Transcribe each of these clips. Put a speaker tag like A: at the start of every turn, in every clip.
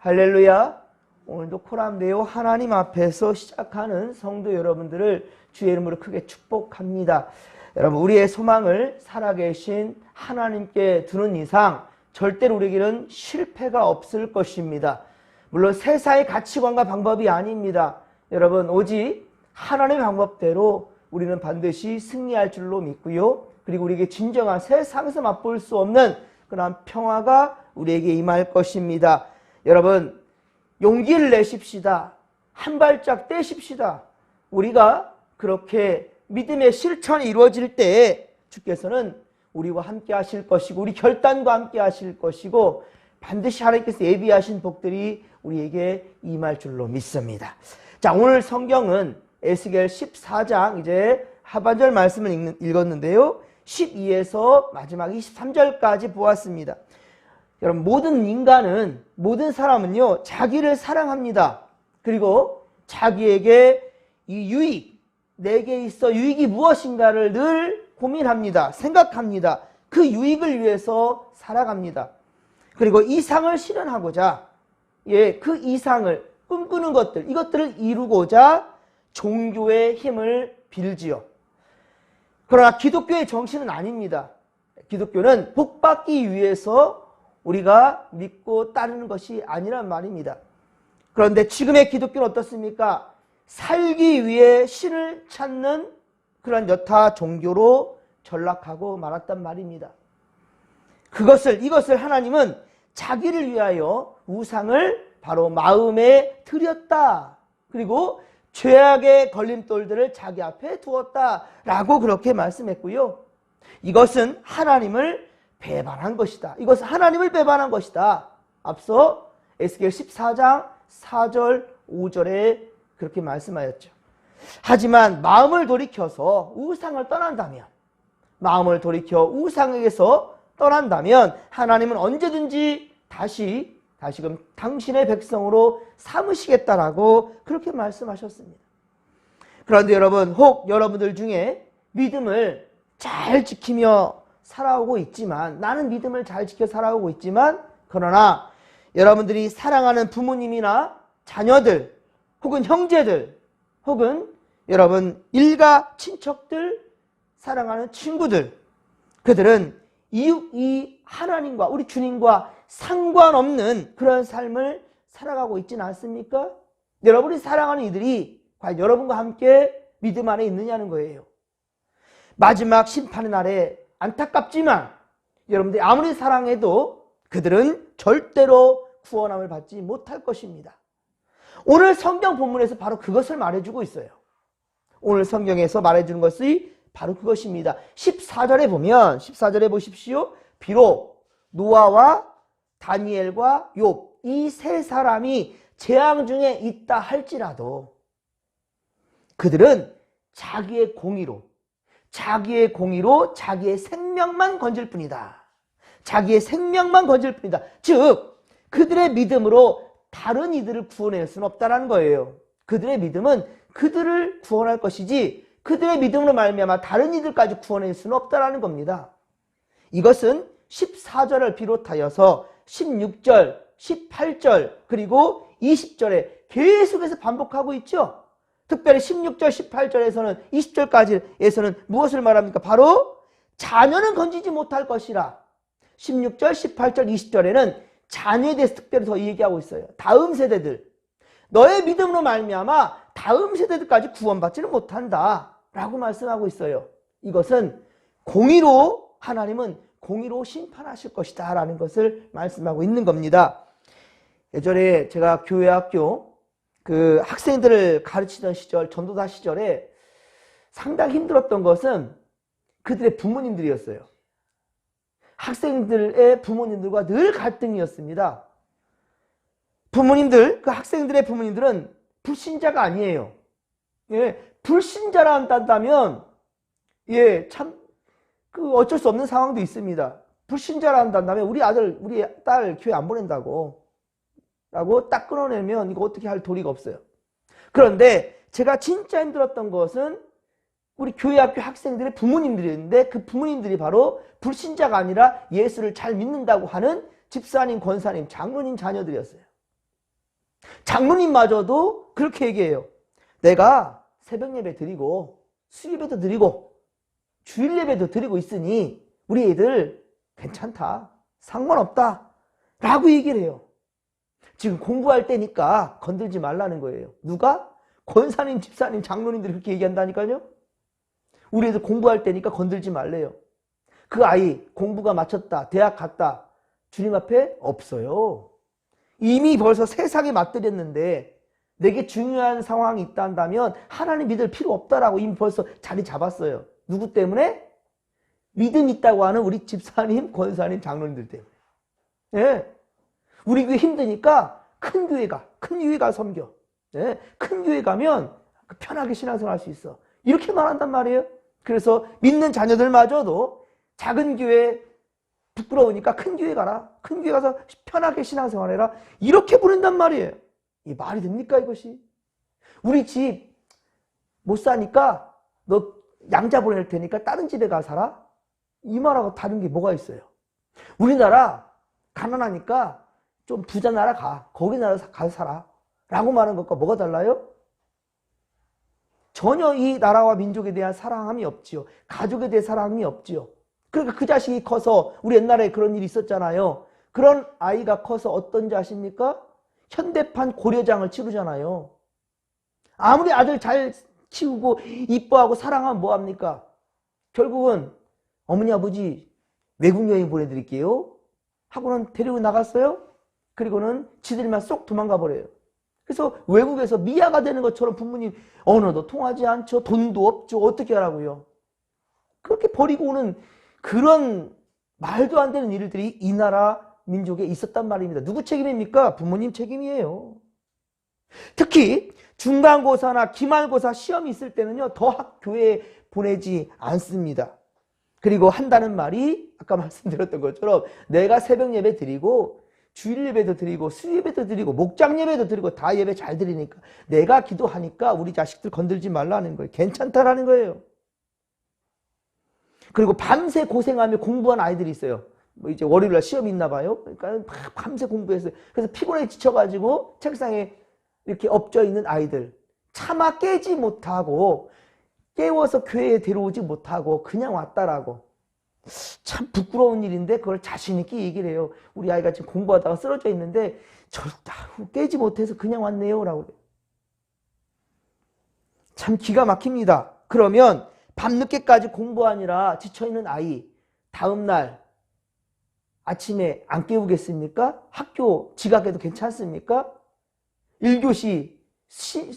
A: 할렐루야. 오늘도 코람데오 하나님 앞에서 시작하는 성도 여러분들을 주의 이름으로 크게 축복합니다. 여러분, 우리의 소망을 살아계신 하나님께 두는 이상 절대로 우리에게는 실패가 없을 것입니다. 물론 세상의 가치관과 방법이 아닙니다. 여러분, 오직 하나님의 방법대로 우리는 반드시 승리할 줄로 믿고요. 그리고 우리에게 진정한 세상에서 맛볼 수 없는 그러한 평화가 우리에게 임할 것입니다. 여러분, 용기를 내십시다. 한 발짝 떼십시다. 우리가 그렇게 믿음의 실천이 이루어질 때에 주께서는 우리와 함께 하실 것이고 우리 결단과 함께 하실 것이고 반드시 하나님께서 예비하신 복들이 우리에게 임할 줄로 믿습니다. 자, 오늘 성경은 에스겔 14장 이제 하반절 말씀을 읽었는데요. 12에서 마지막 23절까지 보았습니다. 여러분 모든 인간은 모든 사람은요 자기를 사랑합니다. 그리고 자기에게 이 유익 내게 있어 유익이 무엇인가를 늘 고민합니다. 생각합니다. 그 유익을 위해서 살아갑니다. 그리고 이상을 실현하고자 예, 그 이상을 꿈꾸는 것들 이것들을 이루고자 종교의 힘을 빌지요. 그러나 기독교의 정신은 아닙니다. 기독교는 복받기 위해서 우리가 믿고 따르는 것이 아니란 말입니다. 그런데 지금의 기독교는 어떻습니까? 살기 위해 신을 찾는 그런 여타 종교로 전락하고 말았단 말입니다. 그것을, 이것을 하나님은 자기를 위하여 우상을 바로 마음에 들였다. 그리고 죄악의 걸림돌들을 자기 앞에 두었다라고 그렇게 말씀했고요. 이것은 하나님을 배반한 것이다. 이것은 하나님을 배반한 것이다. 앞서 에스겔 14장 4절 5절에 그렇게 말씀하였죠. 하지만 마음을 돌이켜서 우상을 떠난다면 마음을 돌이켜 우상에게서 떠난다면 하나님은 언제든지 다시 다시금 당신의 백성으로 삼으시겠다라고 그렇게 말씀하셨습니다. 그런데 여러분, 혹 여러분들 중에 믿음을 잘 지키며 살아오고 있지만, 나는 믿음을 잘 지켜 살아오고 있지만, 그러나 여러분들이 사랑하는 부모님이나 자녀들, 혹은 형제들, 혹은 여러분 일가 친척들, 사랑하는 친구들, 그들은 이, 이 하나님과 우리 주님과 상관없는 그런 삶을 살아가고 있지는 않습니까? 여러분이 사랑하는 이들이 과연 여러분과 함께 믿음 안에 있느냐는 거예요. 마지막 심판의 날에 안타깝지만 여러분들이 아무리 사랑해도 그들은 절대로 구원함을 받지 못할 것입니다. 오늘 성경 본문에서 바로 그것을 말해주고 있어요. 오늘 성경에서 말해주는 것이 바로 그것입니다. 14절에 보면 14절에 보십시오. 비록 노아와 다니엘과 욥 이 세 사람이 재앙 중에 있다 할지라도 그들은 자기의 공의로 자기의 공의로 자기의 생명만 건질 뿐이다. 자기의 생명만 건질 뿐이다. 즉 그들의 믿음으로 다른 이들을 구원할 수는 없다는 거예요. 그들의 믿음은 그들을 구원할 것이지 그들의 믿음으로 말미암아 다른 이들까지 구원할 수는 없다라는 겁니다. 이것은 14절을 비롯하여서 16절, 18절, 그리고 20절에 계속해서 반복하고 있죠. 특별히 16절, 18절에서는 20절까지에서는 무엇을 말합니까? 바로 자녀는 건지지 못할 것이라. 16절, 18절, 20절에는 자녀에 대해서 특별히 더 얘기하고 있어요. 다음 세대들. 너의 믿음으로 말미암아 다음 세대들까지 구원받지는 못한다. 라고 말씀하고 있어요. 이것은 공의로 하나님은 공의로 심판하실 것이다 라는 것을 말씀하고 있는 겁니다. 예전에 제가 교회 학교 그 학생들을 가르치던 시절, 전도사 시절에 상당히 힘들었던 것은 그들의 부모님들이었어요. 학생들의 부모님들과 늘 갈등이었습니다. 부모님들, 그 학생들의 부모님들은 불신자가 아니에요. 예, 불신자라 한다면, 예, 참, 그 어쩔 수 없는 상황도 있습니다. 불신자라 한다면 우리 아들, 우리 딸 교회 안 보낸다고. 라고 딱 끊어내면 이거 어떻게 할 도리가 없어요. 그런데 제가 진짜 힘들었던 것은 우리 교회 학교 학생들의 부모님들이었는데 그 부모님들이 바로 불신자가 아니라 예수를 잘 믿는다고 하는 집사님, 권사님, 장로님 자녀들이었어요. 장로님마저도 그렇게 얘기해요. 내가 새벽 예배 드리고 수예배도 드리고 주일 예배도 드리고 있으니 우리 애들 괜찮다. 상관없다. 라고 얘기를 해요. 지금 공부할 때니까 건들지 말라는 거예요. 누가? 권사님, 집사님, 장로님들이 그렇게 얘기한다니까요. 우리 애들 공부할 때니까 건들지 말래요. 그 아이 공부가 마쳤다. 대학 갔다. 주님 앞에 없어요. 이미 벌써 세상에 맞들였는데 내게 중요한 상황이 있다면 하나님 믿을 필요 없다라고 이미 벌써 자리 잡았어요. 누구 때문에? 믿음 있다고 하는 우리 집사님, 권사님, 장로님들 때문에. 예. 우리 교회 힘드니까 큰 교회 가, 큰 교회 가 섬겨. 예. 큰 교회 가면 편하게 신앙생활 할 수 있어. 이렇게 말한단 말이에요. 그래서 믿는 자녀들마저도 작은 교회 부끄러우니까 큰 교회 가라. 큰 교회 가서 편하게 신앙생활 해라. 이렇게 보낸단 말이에요. 이 말이 됩니까 이것이? 우리 집 못 사니까 너 양자 보낼 테니까 다른 집에 가 살아? 이 말하고 다른 게 뭐가 있어요? 우리나라 가난하니까 좀 부자 나라 가. 거기 나라 가서 살아. 라고 말하는 것과 뭐가 달라요? 전혀 이 나라와 민족에 대한 사랑함이 없지요. 가족에 대한 사랑함이 없지요. 그러니까 그 자식이 커서 우리 옛날에 그런 일이 있었잖아요. 그런 아이가 커서 어떤지 아십니까? 현대판 고려장을 치르잖아요. 아무리 아들 잘 키우고 이뻐하고 사랑하면 뭐합니까? 결국은 어머니 아버지 외국 여행 보내드릴게요. 하고는 데리고 나갔어요. 그리고는 지들만 쏙 도망가 버려요. 그래서 외국에서 미아가 되는 것처럼 부모님 언어도 통하지 않죠. 돈도 없죠. 어떻게 하라고요? 그렇게 버리고 오는 그런 말도 안 되는 일들이 이 나라 민족에 있었단 말입니다. 누구 책임입니까? 부모님 책임이에요. 특히 중간고사나 기말고사 시험이 있을 때는요. 더 학교에 보내지 않습니다. 그리고 한다는 말이 아까 말씀드렸던 것처럼 내가 새벽 예배 드리고 주일 예배도 드리고 수 예배도 드리고 목장 예배도 드리고 다 예배 잘 드리니까 내가 기도하니까 우리 자식들 건들지 말라는 거예요. 괜찮다라는 거예요. 그리고 밤새 고생하며 공부한 아이들이 있어요. 뭐 이제 월요일날 시험이 있나 봐요. 그러니까 밤새 공부했어요. 그래서 피곤해 지쳐가지고 책상에 이렇게 엎져 있는 아이들 차마 깨지 못하고 깨워서 교회에 데려오지 못하고 그냥 왔다라고 참 부끄러운 일인데 그걸 자신 있게 얘기를 해요. 우리 아이가 지금 공부하다가 쓰러져 있는데 절대 깨지 못해서 그냥 왔네요. 라고 그래요. 참 기가 막힙니다. 그러면 밤늦게까지 공부하느라 지쳐있는 아이 다음날 아침에 안 깨우겠습니까? 학교 지각해도 괜찮습니까? 1교시 시,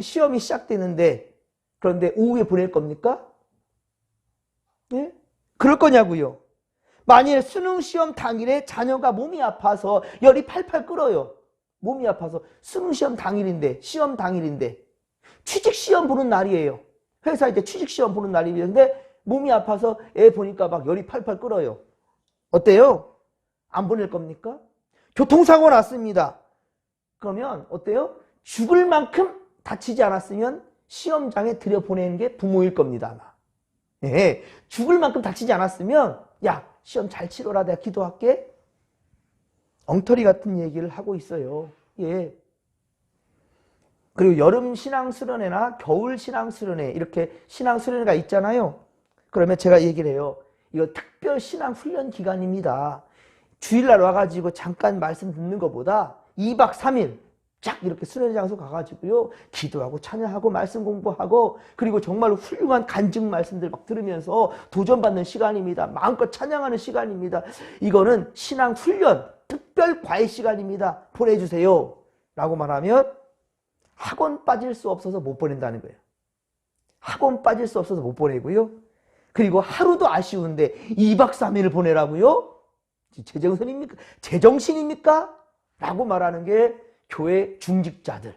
A: 시, 험이 시작되는데 그런데 오후에 보낼 겁니까? 예? 그럴 거냐고요. 만일 수능 시험 당일에 자녀가 몸이 아파서 열이 팔팔 끓어요. 몸이 아파서 수능 시험 당일인데 시험 당일인데 취직 시험 보는 날이에요. 회사에 이제 취직 시험 보는 날인데 몸이 아파서 애 보니까 막 열이 팔팔 끓어요. 어때요? 안 보낼 겁니까? 교통사고 났습니다. 그러면 어때요? 죽을 만큼 다치지 않았으면 시험장에 들여보내는 게 부모일 겁니다, 아마. 예, 죽을 만큼 다치지 않았으면, 야, 시험 잘 치러라, 내가 기도할게. 엉터리 같은 얘기를 하고 있어요. 예. 그리고 여름 신앙 수련회나 겨울 신앙 수련회, 이렇게 신앙 수련회가 있잖아요. 그러면 제가 얘기를 해요. 이거 특별 신앙 훈련 기간입니다. 주일날 와가지고 잠깐 말씀 듣는 것보다 2박 3일 쫙 이렇게 수련 장소 가가지고요. 기도하고 찬양하고 말씀 공부하고 그리고 정말 훌륭한 간증 말씀들 막 들으면서 도전받는 시간입니다. 마음껏 찬양하는 시간입니다. 이거는 신앙 훈련 특별 과외 시간입니다. 보내주세요. 라고 말하면 학원 빠질 수 없어서 못 보낸다는 거예요. 학원 빠질 수 없어서 못 보내고요. 그리고 하루도 아쉬운데 2박 3일을 보내라고요? 제정신입니까? 제정신입니까? 라고 말하는 게 교회 중직자들.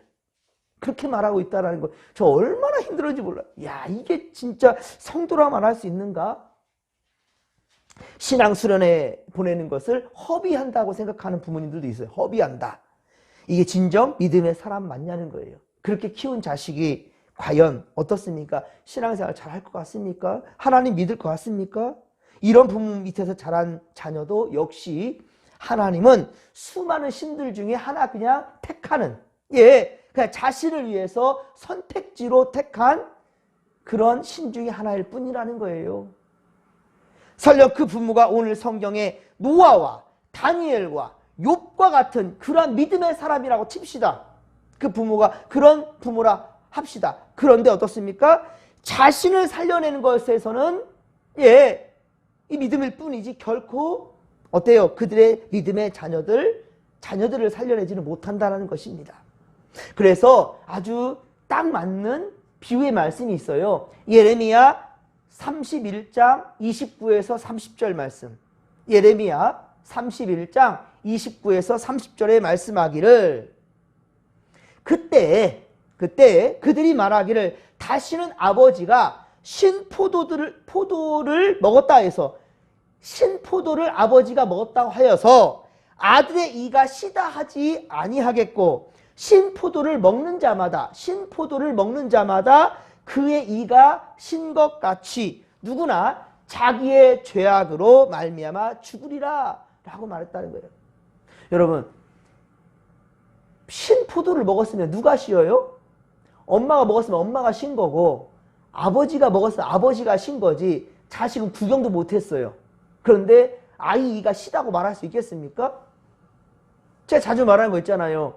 A: 그렇게 말하고 있다는 거. 저 얼마나 힘들었는지 몰라요. 야, 이게 진짜 성도라만 할 수 있는가? 신앙 수련회 보내는 것을 허비한다고 생각하는 부모님들도 있어요. 허비한다. 이게 진정 믿음의 사람 맞냐는 거예요. 그렇게 키운 자식이 과연 어떻습니까? 신앙생활 잘 할 것 같습니까? 하나님 믿을 것 같습니까? 이런 부모 밑에서 자란 자녀도 역시 하나님은 수많은 신들 중에 하나 그냥 택하는 예, 그냥 자신을 위해서 선택지로 택한 그런 신 중에 하나일 뿐이라는 거예요. 설령 그 부모가 오늘 성경에 노아와 다니엘과 욥과 같은 그러한 믿음의 사람이라고 칩시다. 그 부모가 그런 부모라 합시다. 그런데 어떻습니까? 자신을 살려내는 것에서는 예, 이 믿음일 뿐이지 결코 어때요? 그들의 믿음의 자녀들, 자녀들을 살려내지는 못한다는 것입니다. 그래서 아주 딱 맞는 비유의 말씀이 있어요. 예레미야 31장 29에서 30절 말씀. 예레미야 31장 29에서 30절에 말씀하기를 그때 그때 그들이 말하기를 다시는 아버지가 신 포도들을 포도를 먹었다 해서 신포도를 아버지가 먹었다고 하여서 아들의 이가 시다 하지 아니하겠고 신포도를 먹는 자마다 신포도를 먹는 자마다 그의 이가 신 것 같이 누구나 자기의 죄악으로 말미암아 죽으리라 라고 말했다는 거예요. 여러분 신포도를 먹었으면 누가 쉬어요? 엄마가 먹었으면 엄마가 신 거고 아버지가 먹었으면 아버지가 신 거지 자식은 구경도 못했어요. 그런데 아이가 시다고 말할 수 있겠습니까? 제가 자주 말하는 거 있잖아요.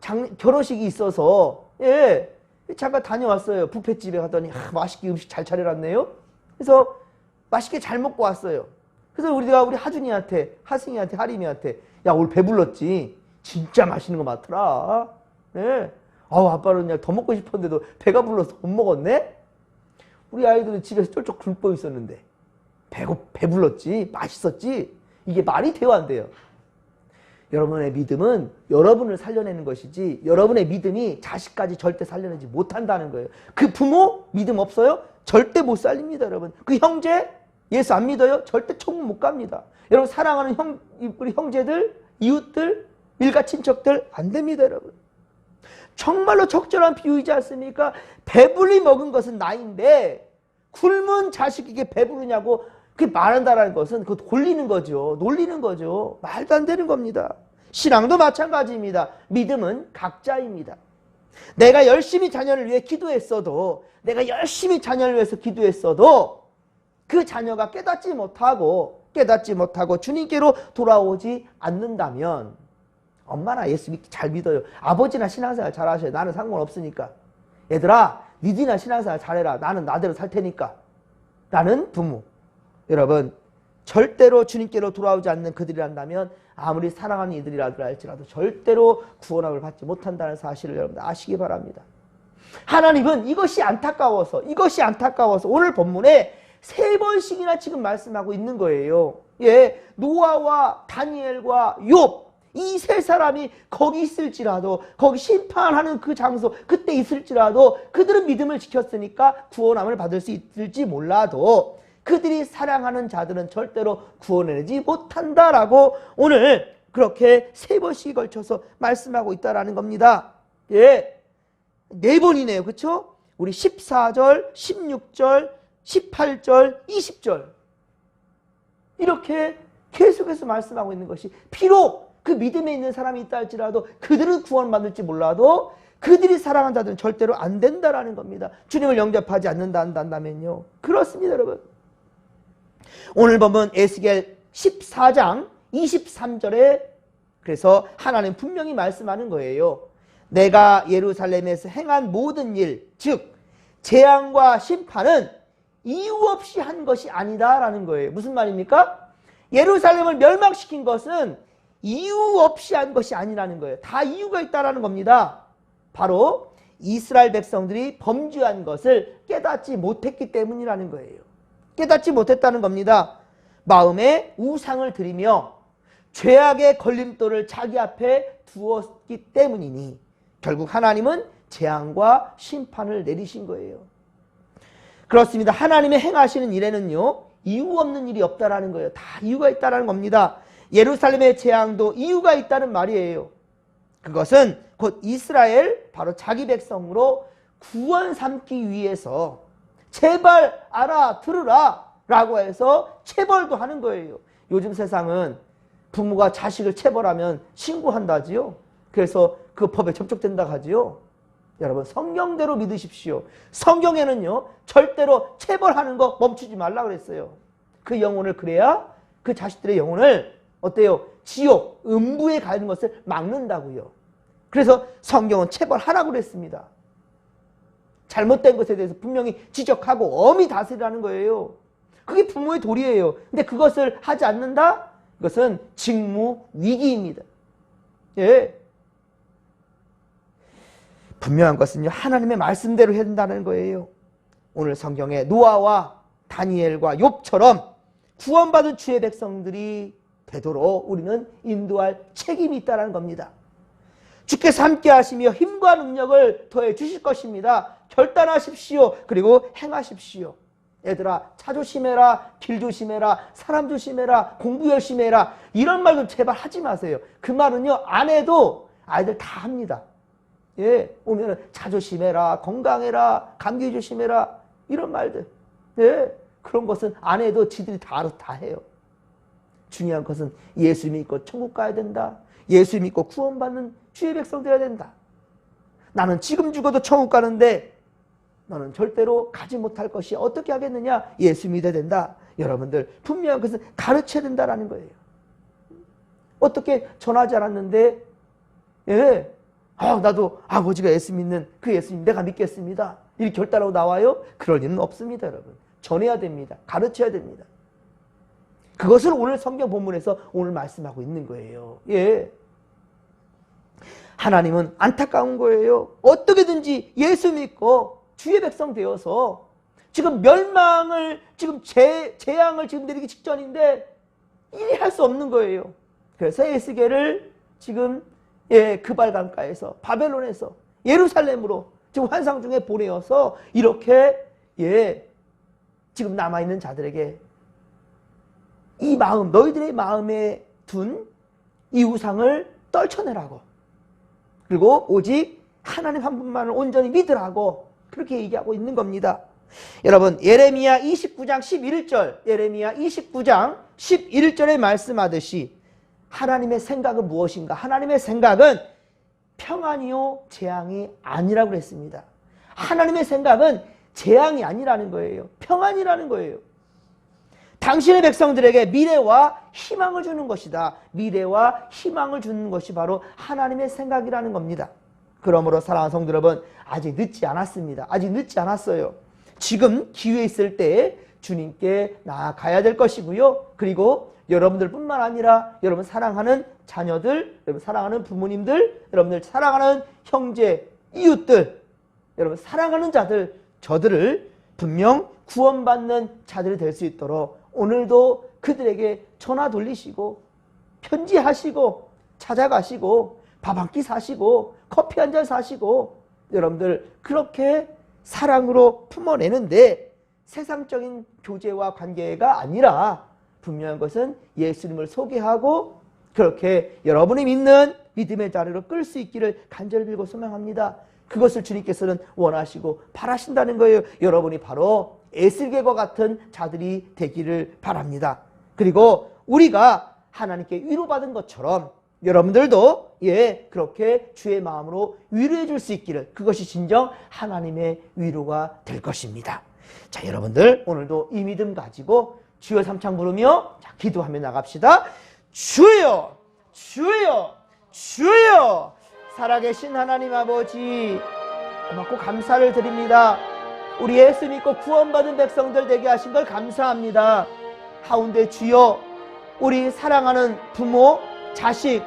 A: 장, 결혼식이 있어서 예 잠깐 다녀왔어요. 뷔페집에 갔더니 아, 맛있게 음식 잘 차려놨네요. 그래서 맛있게 잘 먹고 왔어요. 그래서 우리가 우리 하준이한테 하승이한테 하림이한테 야 오늘 배불렀지. 진짜 맛있는 거 많더라. 예. 아우 아빠는 그냥 더 먹고 싶었는데도 배가 불러서 못 먹었네. 우리 아이들은 집에서 쫄쫄 굶고 있었는데 배고 배불렀지 맛있었지 이게 말이 돼요 안 돼요? 여러분의 믿음은 여러분을 살려내는 것이지 여러분의 믿음이 자식까지 절대 살려내지 못한다는 거예요. 그 부모 믿음 없어요? 절대 못 살립니다, 여러분. 그 형제 예수 안 믿어요? 절대 천국 못 갑니다. 여러분 사랑하는 형 우리 형제들, 이웃들, 일가 친척들 안 됩니다, 여러분. 정말로 적절한 비유이지 않습니까? 배불리 먹은 것은 나인데 굶은 자식에게 배부르냐고 그 말한다라는 것은 그 골리는 거죠. 놀리는 거죠. 말도 안 되는 겁니다. 신앙도 마찬가지입니다. 믿음은 각자입니다. 내가 열심히 자녀를 위해 기도했어도 내가 열심히 자녀를 위해서 기도했어도 그 자녀가 깨닫지 못하고 깨닫지 못하고 주님께로 돌아오지 않는다면 엄마나 예수 믿기 잘 믿어요. 아버지나 신앙생활 잘 하셔요. 나는 상관없으니까. 얘들아, 니들이나 신앙생활 잘해라. 나는 나대로 살 테니까. 라는 부모. 여러분, 절대로 주님께로 돌아오지 않는 그들이란다면 아무리 사랑하는 이들이라도 할지라도 절대로 구원함을 받지 못한다는 사실을 여러분들 아시기 바랍니다. 하나님은 이것이 안타까워서 이것이 안타까워서 오늘 본문에 세 번씩이나 지금 말씀하고 있는 거예요. 예, 노아와 다니엘과 욥 이 세 사람이 거기 있을지라도 거기 심판하는 그 장소 그때 있을지라도 그들은 믿음을 지켰으니까 구원함을 받을 수 있을지 몰라도 그들이 사랑하는 자들은 절대로 구원해내지 못한다라고 오늘 그렇게 세 번씩 걸쳐서 말씀하고 있다라는 겁니다. 예. 네 번이네요. 그렇죠? 우리 14절, 16절, 18절, 20절. 이렇게 계속해서 말씀하고 있는 것이 비록 그 믿음에 있는 사람이 있다 할지라도 그들은 구원받을지 몰라도 그들이 사랑한 자들은 절대로 안 된다라는 겁니다. 주님을 영접하지 않는다 한다면요. 그렇습니다, 여러분. 오늘 보면 에스겔 14장 23절에 그래서 하나님 분명히 말씀하는 거예요. 내가 예루살렘에서 행한 모든 일, 즉 재앙과 심판은 이유 없이 한 것이 아니다라는 거예요. 무슨 말입니까? 예루살렘을 멸망시킨 것은 이유 없이 한 것이 아니라는 거예요. 다 이유가 있다라는 겁니다. 바로 이스라엘 백성들이 범죄한 것을 깨닫지 못했기 때문이라는 거예요. 깨닫지 못했다는 겁니다. 마음에 우상을 들이며 죄악의 걸림돌을 자기 앞에 두었기 때문이니 결국 하나님은 재앙과 심판을 내리신 거예요. 그렇습니다. 하나님의 행하시는 일에는요. 이유 없는 일이 없다라는 거예요. 다 이유가 있다라는 겁니다. 예루살렘의 재앙도 이유가 있다는 말이에요. 그것은 곧 이스라엘 바로 자기 백성으로 구원 삼기 위해서 제발 알아 들으라 라고 해서 체벌도 하는 거예요. 요즘 세상은 부모가 자식을 체벌하면 신고한다지요. 그래서 그 법에 접촉된다 하지요. 여러분 성경대로 믿으십시오. 성경에는요 절대로 체벌하는 거 멈추지 말라 그랬어요. 그 영혼을 그래야 그 자식들의 영혼을 어때요? 지옥, 음부에 가는 것을 막는다고요. 그래서 성경은 체벌하라고 그랬습니다. 잘못된 것에 대해서 분명히 지적하고 엄히 다스리라는 거예요. 그게 부모의 도리예요. 근데 그것을 하지 않는다? 이것은 직무 위기입니다. 예. 분명한 것은요, 하나님의 말씀대로 해야 된다는 거예요. 오늘 성경에 노아와 다니엘과 욥처럼 구원받은 주의 백성들이 되도록 우리는 인도할 책임이 있다는 겁니다. 주께서 함께 하시며 힘과 능력을 더해 주실 것입니다. 결단하십시오. 그리고 행하십시오. 얘들아, 차 조심해라, 길 조심해라, 사람 조심해라, 공부 열심히 해라. 이런 말도 제발 하지 마세요. 그 말은요, 안 해도 아이들 다 합니다. 예, 오면은 차 조심해라, 건강해라, 감기 조심해라. 이런 말들. 예, 그런 것은 안 해도 지들이 다 알아서 다 해요. 중요한 것은 예수 믿고 천국 가야 된다. 예수 믿고 구원받는 주의 백성 되어야 된다. 나는 지금 죽어도 천국 가는데 너는 절대로 가지 못할 것이 어떻게 하겠느냐? 예수 믿어야 된다. 여러분들 분명한 것은 가르쳐야 된다라는 거예요. 어떻게 전하지 않았는데 예, 아, 나도 아버지가 예수 믿는 그 예수님 내가 믿겠습니다. 이렇게 결단하고 나와요? 그럴 일은 없습니다, 여러분. 전해야 됩니다. 가르쳐야 됩니다. 그것을 오늘 성경 본문에서 오늘 말씀하고 있는 거예요. 예. 하나님은 안타까운 거예요. 어떻게든지 예수 믿고 주의 백성 되어서 지금 멸망을 지금 재, 재앙을 지금 내리기 직전인데 일이 할 수 없는 거예요. 그래서 에스겔을 지금 예, 그발강가에서 바벨론에서 예루살렘으로 지금 환상 중에 보내어서 이렇게 예, 지금 남아 있는 자들에게 이 마음 너희들의 마음에 둔 이 우상을 떨쳐내라고 그리고 오직 하나님 한 분만을 온전히 믿으라고 그렇게 얘기하고 있는 겁니다. 여러분 예레미야 29장 11절 예레미야 29장 11절에 말씀하듯이 하나님의 생각은 무엇인가? 하나님의 생각은 평안이요 재앙이 아니라고 그랬습니다. 하나님의 생각은 재앙이 아니라는 거예요. 평안이라는 거예요. 당신의 백성들에게 미래와 희망을 주는 것이다. 미래와 희망을 주는 것이 바로 하나님의 생각이라는 겁니다. 그러므로 사랑하는 성도 여러분, 아직 늦지 않았습니다. 아직 늦지 않았어요. 지금 기회 있을 때 주님께 나아가야 될 것이고요. 그리고 여러분들 뿐만 아니라 여러분 사랑하는 자녀들, 여러분 사랑하는 부모님들, 여러분들 사랑하는 형제, 이웃들, 여러분 사랑하는 자들, 저들을 분명 구원받는 자들이 될 수 있도록 오늘도 그들에게 전화 돌리시고 편지하시고 찾아가시고 밥 한 끼 사시고 커피 한 잔 사시고 여러분들 그렇게 사랑으로 품어내는데 세상적인 교제와 관계가 아니라 분명한 것은 예수님을 소개하고 그렇게 여러분이 믿는 믿음의 자리로 끌 수 있기를 간절히 빌고 소망합니다. 그것을 주님께서는 원하시고 바라신다는 거예요. 여러분이 바로 에슬게과 같은 자들이 되기를 바랍니다. 그리고 우리가 하나님께 위로받은 것처럼 여러분들도 예 그렇게 주의 마음으로 위로해 줄 수 있기를 그것이 진정 하나님의 위로가 될 것입니다. 자 여러분들 오늘도 이 믿음 가지고 주여 삼창 부르며 자 기도하며 나갑시다. 주여 주여 주여 살아계신 하나님 아버지 고맙고 감사를 드립니다. 우리 예수 믿고 구원받은 백성들 되게 하신 걸 감사합니다. 하운데 주여 우리 사랑하는 부모, 자식,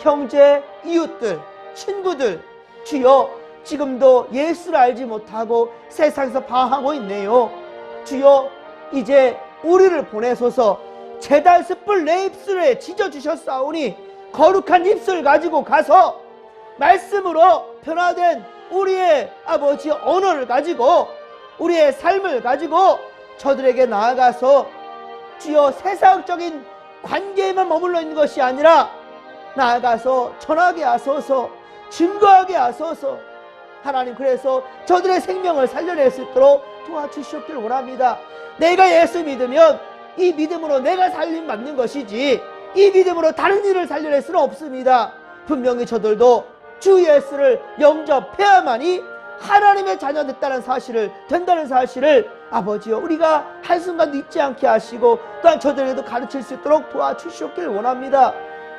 A: 형제, 이웃들, 친구들 주여 지금도 예수를 알지 못하고 세상에서 방황하고 있네요. 주여 이제 우리를 보내소서 제달 숯불 내 입술에 지져주셨사오니 거룩한 입술 가지고 가서 말씀으로 변화된 우리의 아버지 언어를 가지고 우리의 삶을 가지고 저들에게 나아가서 주여 세상적인 관계에만 머물러 있는 것이 아니라 나아가서 전하게 하소서 증거하게 하소서 하나님 그래서 저들의 생명을 살려낼 수 있도록 도와주시옵기를 원합니다 내가 예수 믿으면 이 믿음으로 내가 살림 받는 것이지 이 믿음으로 다른 일을 살려낼 수는 없습니다. 분명히 저들도 주 예수를 영접해야만이 하나님의 자녀 됐다는 사실을 된다는 사실을 아버지여 우리가 한순간도 잊지 않게 하시고 또한 저들에게도 가르칠 수 있도록 도와주시옵길 원합니다.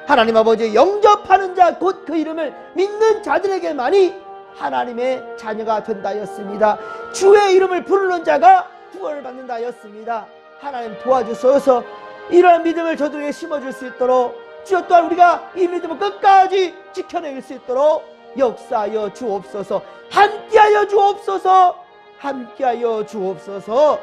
A: 하나님 아버지 영접하는 자 곧 그 이름을 믿는 자들에게만이 하나님의 자녀가 된다였습니다. 주의 이름을 부르는 자가 구원을 받는다였습니다. 하나님 도와주소서 이러한 믿음을 저들에게 심어줄 수 있도록 주여 또한 우리가 이 믿음을 끝까지 지켜낼 수 있도록 역사하여 주옵소서 함께하여 주옵소서 함께하여 주옵소서